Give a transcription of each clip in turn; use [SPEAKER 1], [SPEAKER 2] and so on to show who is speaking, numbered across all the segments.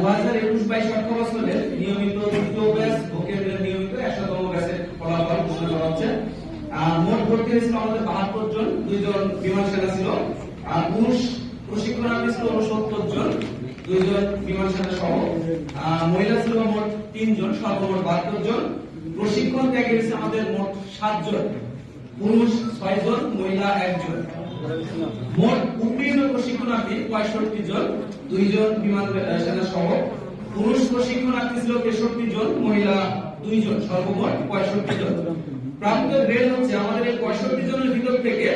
[SPEAKER 1] দু হাজার একুশ বাইশ নিয়মিত দ্বিতীয় ব্যাচ ভোকেন্দ্রের নিয়মিত একশোতম ব্যাচের ফলাফল ঘোষণা করা হচ্ছে। মোট ভর্তি হয়েছিল আমাদের বাহাত্তর জন, দুইজন বিমান সেনা ছিল। আর পুরুষ প্রশিক্ষণার্থী ছিল উনসত্তর জন, দুইজন বিমান সেনা সহ। মহিলা ছিল মোট তিনজন সর্বমোট বাহাত্তর জন। প্রশিক্ষণ ত্যাগে আমাদের মোট সাতজন পুরুষ ছয়জন মহিলা একজন মোট উত্তীর্ণ প্রশিক্ষণার্থী পঁয়ষট্টি জন, দুইজন বিমান সেনা সহ। পুরুষ প্রশিক্ষণার্থী ছিল তেষট্টি জন, মহিলা দুইজন সর্বমোট পঁয়ষট্টি জন। প্রাপ্ত গ্রেড হচ্ছে আমাদের এই পঁয়ষট্টি জনের ভিতর থেকে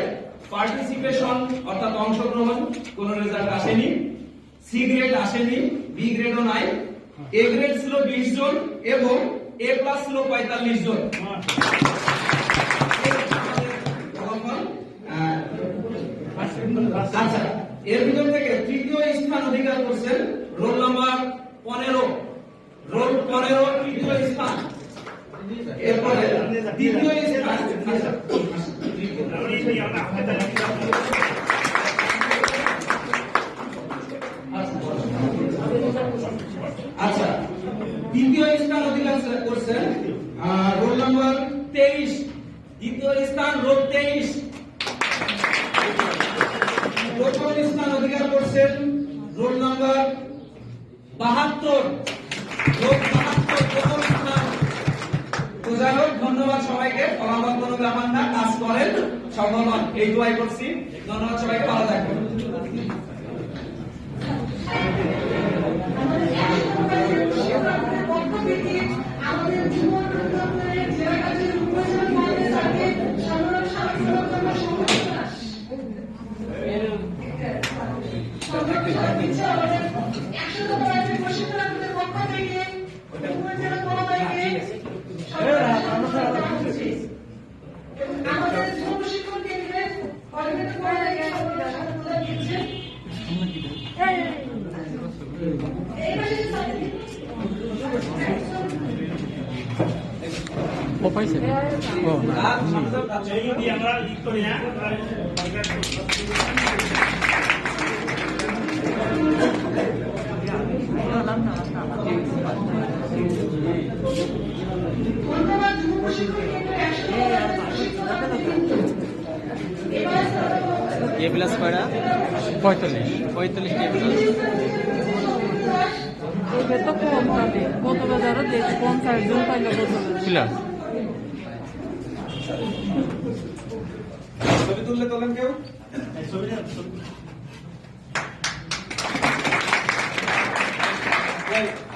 [SPEAKER 1] পার্টিসিপেশন অর্থাৎ অংশগ্রহণ, কোন রেজাল্ট আসেনি। সি গ্রেড আসেনি বি গ্রেডও নাই। এ গ্রেড ছিল বিশ জন এবং এ প্লাস ছিল পঁয়তাল্লিশ জন। তৃতীয় স্থান অধিকার করছেন রোল নাম্বার পনেরো। রোল পনেরো তৃতীয় স্থান। এরপরে দ্বিতীয় স্থান। আচ্ছা, দ্বিতীয় স্থান অধিকার করছেন রোল নাম্বার তেইশ। দ্বিতীয় স্থান রোল তেইশ প্রথম স্থান অধিকার করছেন রোল নাম্বার বাহাত্তর। ধন্যবাদ সবাইকে। ব্যাপার না কাজ করেন সফল এই দোয়াই করছি। ধন্যবাদ সবাইকে, ভালো থাকবেন।
[SPEAKER 2] ও পাইছে। ও
[SPEAKER 3] যদি আমরা ই করি হ্যাঁ?
[SPEAKER 4] এ প্লাস কয়টা
[SPEAKER 2] পঁয়তাল্লিশ।
[SPEAKER 4] পঁয়তাল্লিশ এ প্লাস
[SPEAKER 5] তো কম পাবে কত বাজারও পঞ্চাশ জন পাইলে কত
[SPEAKER 2] ক্লাস
[SPEAKER 1] ছবি তুললে তোলেন কেউ? এই, আপনি বসেন আপনি বেরোতে লাগেন
[SPEAKER 3] দাদা কি আছে
[SPEAKER 6] মিনিস্টার অধিকার মোহাম্মদ নাজিমুর রহমান তৃতীয় স্থান অধিকার করেছে মোহাম্মদ গোলাম রাব্বি। প্রথম স্থান